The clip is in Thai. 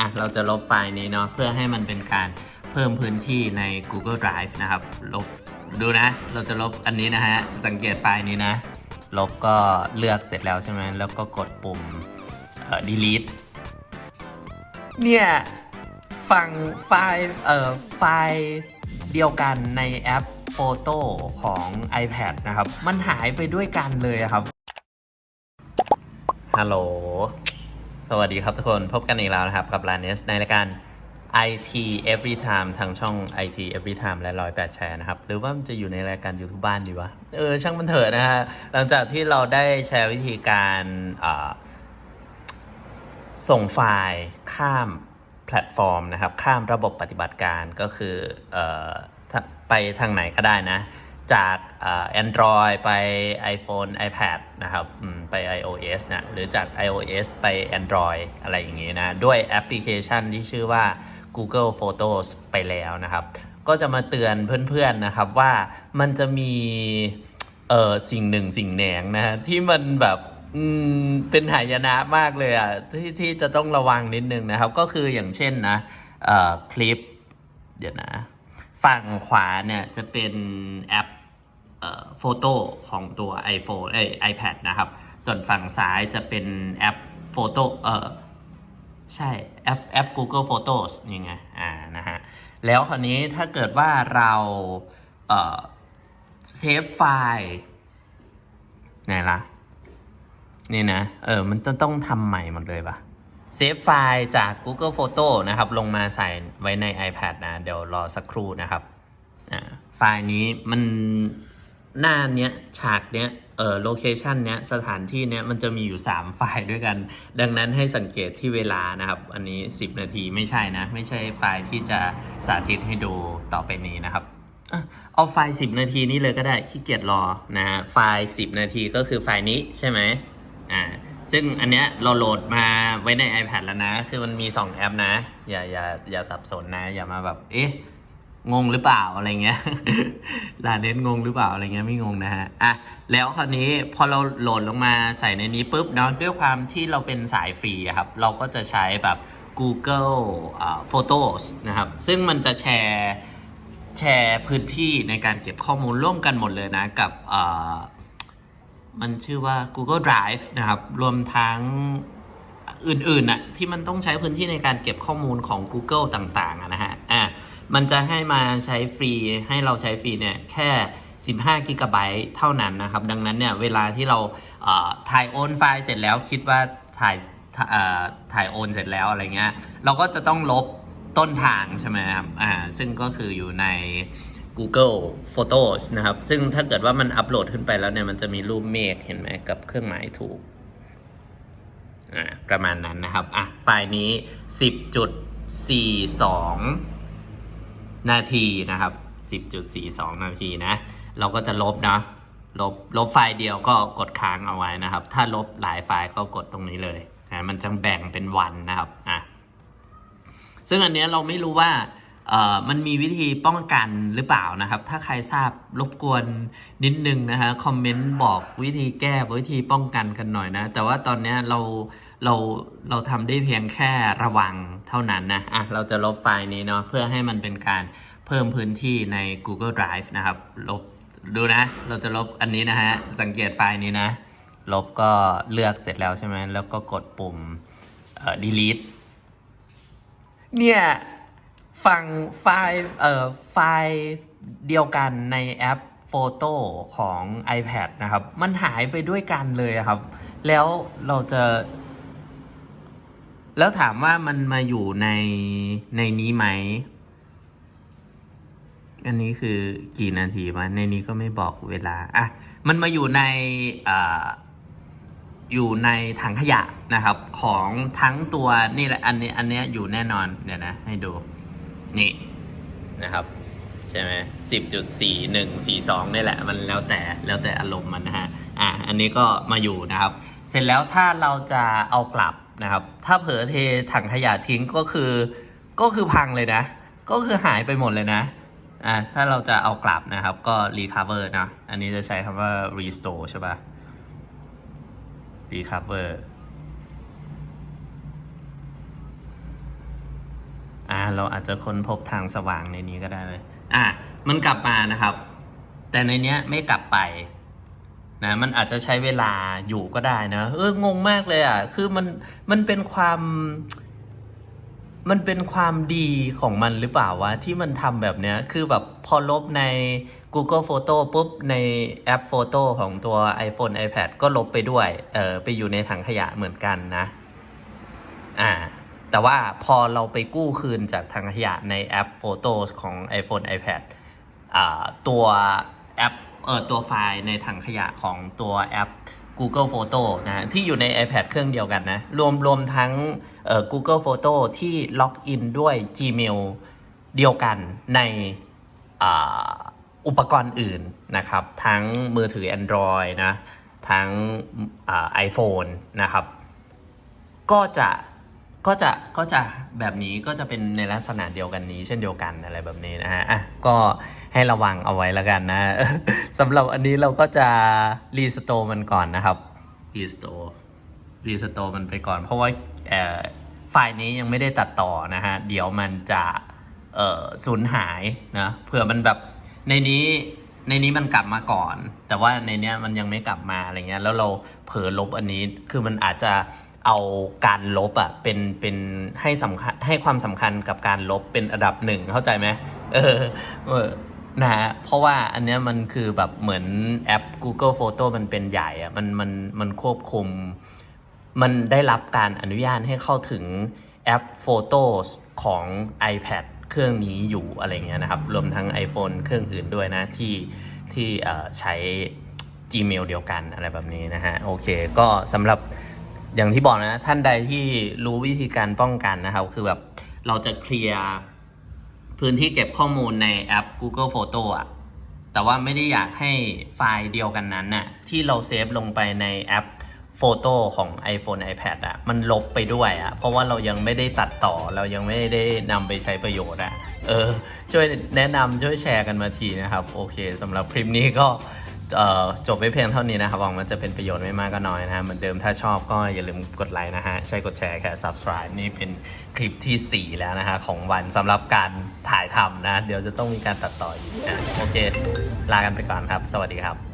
อะเราจะลบไฟล์นี้เนาะเพื่อให้มันเป็นการเพิ่มพื้นที่ใน Google Drive นะครับ ลบดูนะ เราจะลบอันนี้นะฮะ สังเกตไฟล์นี้นะ ลบก็เลือกเสร็จแล้วใช่ไหมแล้วก็กดปุ่มเอ่อ delete เนี่ยฝั่งไฟล์เอ่อไฟล์เดียวกันในแอปโฟโต้ของ iPad นะครับ มันหายไปด้วยกันเลยครับฮัลโหล สวัสดีครับทุกคนพบกันอีกแล้วนะครับ กับ l a n e s ในรายการ IT Every Time ทางช่อง IT Every Time และร้อยแปดแชร์นะครับ หรือว่ามันจะอยู่ในรายการ YouTube บ้านดีวะ เออ ช่างมันเถอะนะฮะ หลังจากที่เราได้แชร์วิธีการส่งไฟล์ข้ามแพลตฟอร์มนะครับ ข้ามระบบปฏิบัติการก็คือออไปทางไหนก็ได้นะ จากเอ่อ Android ไป iPhone iPad นะครับอืมไป iOS นะหรือจาก iOS ไป Android อะไรอย่างงี้นะ ด้วยแอปพลิเคชันที่ชื่อว่า Google Photos ไปแล้วนะครับ ก็จะมาเตือนเพื่อนๆนะครับว่ามันจะมีเออสิ่งหนึ่งสิ่งแหนงนะฮะที่มันแบบอืมเป็นหายนะมากเลยอะที่ที่จะต้องระวังนิดนึงนะครับ ก็คืออย่างเช่นนะเอ่อคลิป เดี๋ยวนะ ฝั่งขวาเนี่ยจะเป็นแอป โฟโต้ของตัว iPhone เอ้ย iPad นะครับ ส่วนฝั่งซ้ายจะเป็นแอปโฟโต้เออใช่แอปแอป Google Photos นี่ไงอ่านะฮะแล้วคราวนี้ถ้าเกิดว่าเราเอ่อเซฟไฟล์ไหนล่ะนี่นะเออมันจะต้องทำใหม่หมดเลยปะเซฟไฟล์จาก Google Photo นะครับ ลงมาใส่ไว้ใน iPad นะ เดี๋ยวรอสักครู่นะครับอ่าไฟล์นี้มัน หน้าเนี้ยฉากเนี้ยเออโลเคชันเนี้ยสถานที่เนี้ยมันจะมีอยู่ 3 ไฟล์ด้วยกัน ดังนั้นให้สังเกตที่เวลานะครับ อันนี้ 10 นาทีไม่ใช่นะ ไม่ใช่ไฟล์ที่จะสาธิตให้ดูต่อไปนี้นะครับเอาไฟล์ 10 นาทีนี้เลยก็ได้ขี้เกียจรอนะฮะไฟล์ 10 นาทีก็คือไฟล์นี้ใช่ไหมอ่าซึ่งอันเนี้ยเราโหลดมาไว้ใน iPad แล้วนะ คือมันมี 2 แอปนะ อย่าอย่าอย่าสับสนนะ อย่ามาแบบ เอ๊ะ งงหรือเปล่าอะไรเงี้ยลาเน้นงงหรือเปล่าอะไรเงี้ยไม่งงนะฮะ อะ แล้วคราวนี้พอเราโหลดลงมาใส่ในนี้ปุ๊บเนาะด้วยความที่เราเป็นสายฟรีครับ เราก็จะใช้แบบ Google อ่า Photos นะครับ ซึ่งมันจะแชร์แชร์พื้นที่ในการเก็บข้อมูลร่วมกันหมดเลยนะกับอ่อมันชื่อว่า Google Drive นะครับ รวมทั้งอื่นๆน่ะที่มันต้องใช้พื้นที่ในการเก็บข้อมูลของ Google ต่างๆนะฮะ มันจะให้มาใช้ฟรีให้เราใช้ฟรีเนี่ยแค่ 15กิกะไบต์เท่านั้นนะครับ ดังนั้นเนี่ยเวลาที่เราเถ่ายโอนไฟล์เสร็จแล้วคิดว่าถ่ายถ่ายโอนเสร็จแล้วอะไรเงี้ย เราก็จะต้องลบต้นทางใช่ไหมครับอ่าซึ่งก็คืออยู่ใน Google Photos นะครับ ซึ่งถ้าเกิดว่ามันอัปโหลดขึ้นไปแล้วเนี่ย มันจะมีรูปเมฆเห็นไหมกับเครื่องหมายถูก อ่า ประมาณนั้นนะครับ อะ ไฟล์นี้ 10.42 นาทีนะครับ10.42 นาทีนะ เราก็จะลบนะลบลบไฟล์เดียวก็กดค้างเอาไว้นะครับ ถ้าลบหลายไฟล์ก็กดตรงนี้เลยนะมันจะแบ่งเป็นวันนะครับอะซึ่งอันเนี้ยเราไม่รู้ว่าเอ่อมันมีวิธีป้องกันหรือเปล่านะครับ ถ้าใครทราบรบกวนนิดนึงนะฮะคอมเมนต์บอกวิธีแก้วิธีป้องกันกันหน่อยนะ แต่ว่าตอนเนี้ยเรา เราเราทำได้เพียงแค่ระวังเท่านั้นนะอะเราจะลบไฟล์นี้เนาะเพื่อให้มันเป็นการเพิ่มพื้นที่ใน Google Drive นะครับ ลบดูนะ เราจะลบอันนี้นะฮะ สังเกตไฟล์นี้นะ ลบก็เลือกเสร็จแล้วใช่ไหมแล้วก็กดปุ่มเอ่อ delete เนี่ยฝั่งไฟล์เอ่อไฟล์เดียวกันในแอปโฟโต้ของ iPad นะครับ มันหายไปด้วยกันเลยครับ แล้วเราจะ แล้วถามว่ามันมาอยู่ในในนี้ไหม อันนี้คือกี่นาทีวะในนี้ก็ไม่บอกเวลา อะ มันมาอยู่ในออยู่ในถังขยะนะครับ ของทั้งตัวนี่แหละอันนี้อันเนี้ยอยู่แน่นอนเดี๋ยวนะ ให้ดู นี่นะครับ ใช่ไหมสิบจุดสี่หนึ่งสี่สองนี่แหละ มันแล้วแต่แล้วแต่อารมณ์มันนะฮะ อะอันนี้ก็มาอยู่นะครับ เสร็จแล้วถ้าเราจะเอากลับ นะครับ ถ้าเผลอเทถังขยะทิ้งก็คือก็คือพังเลยนะ ก็คือหายไปหมดเลยนะอะถ้าเราจะเอากลับนะครับก็ recover นะ อันนี้จะใช้คำว่า restore ใช่ปะ recover เราอาจจะค้นพบทางสว่างในนี้ก็ได้เลยอะมันกลับมานะครับ แต่ในเนี้ยไม่กลับไป นะมันอาจจะใช้เวลาอยู่ก็ได้นะ เอองงมากเลยอะ คือมันมันเป็นความมันเป็นความดีของมันหรือเปล่าวะที่มันทำแบบเนี้ย คือแบบพอลบใน Google Photo ปุ๊บ ในแอปโฟโต้ของตัว iPhone iPad ก็ลบไปด้วย เออไปอยู่ในถังขยะเหมือนกันนะ อ่า แต่ว่าพอเราไปกู้คืนจากถังขยะในแอปโฟโต้ของ iPhone iPad อ่าตัวแอป เออตัวไฟล์ในถังขยะของตัวแอป Google Photo นะที่อยู่ใน iPad เครื่องเดียวกันนะ รวมรวมทั้งเออ Google Photo ที่ล็อกอินด้วย Gmail เดียวกันในอุปกรณ์อื่นนะครับ ทั้งมือถือ Android นะทั้งอ่า iPhone นะครับ ก็จะก็จะก็จะแบบนี้ก็จะเป็นในลักษณะเดียวกันนี้ เช่นเดียวกันอะไรแบบนี้นะฮะอะก็ ให้ระวังเอาไว้แล้วกันนะสำหรับอันนี้เราก็จะรีสโตมันก่อนนะครับรีสโตร์รีสโตมันไปก่อน เพราะว่าเอ่อไฟล์นี้ยังไม่ได้ตัดต่อนะฮะ เดี๋ยวมันจะสูญหายนะเผื่อมันแบบในนี้ในนี้มันกลับมาก่อน แต่ว่าในเนี้ยมันยังไม่กลับมาอะไรเงี้ยแล้วเราเผลอลบอันนี้คือมันอาจจะเอาการลบอะเป็นเป็นให้สำคัญให้ความสำคัญกับการลบเป็นอันดับหนึ่งเข้าใจไหมเออ นะฮะเพราะว่าอันเนี้ยมันคือแบบเหมือนแอป Google Photo มันเป็นใหญ่อะมันมันมันควบคุม มันได้รับการอนุญาตให้เข้าถึงแอป Photos ของ iPad เครื่องนี้อยู่อะไรเงี้ยนะครับ รวมทั้ง iPhone เครื่องอื่นด้วยนะที่ที่ใช้ Gmail เดียวกันอะไรแบบนี้นะฮะ โอเค ก็สำหรับอย่างที่บอกนะ ท่านใดที่รู้วิธีการป้องกันนะครับ คือแบบเราจะเคลียร์ พื้นที่เก็บข้อมูลในแอป Google Photo อะแต่ว่าไม่ได้อยากให้ไฟล์เดียวกันนั้นน่ะที่เราเซฟลงไปในแอปโฟโต้ของ iPhone iPad อะมันลบไปด้วยอะเพราะว่าเรายังไม่ได้ตัดต่อเรายังไม่ได้นำไปใช้ประโยชน์อะเออ ช่วยแนะนำช่วยแชร์กันมาทีนะครับ โอเคสำหรับคลิปนี้ก็ จบไว้เพียงเท่านี้นะครับหวังมันจะเป็นประโยชน์ไม่มากก็น้อยนะฮะเหมือนเดิมถ้าชอบก็อย่าลืมกดไลค์นะฮะใช่กดแชร์แค่ subscribe นี่เป็นคลิปทีสี่4 แล้วนะฮะของวันสำหรับการถ่ายทำนะ เดี๋ยวจะต้องมีการตัดต่ออีกนะโอเค ลากันไปก่อนครับ สวัสดีครับ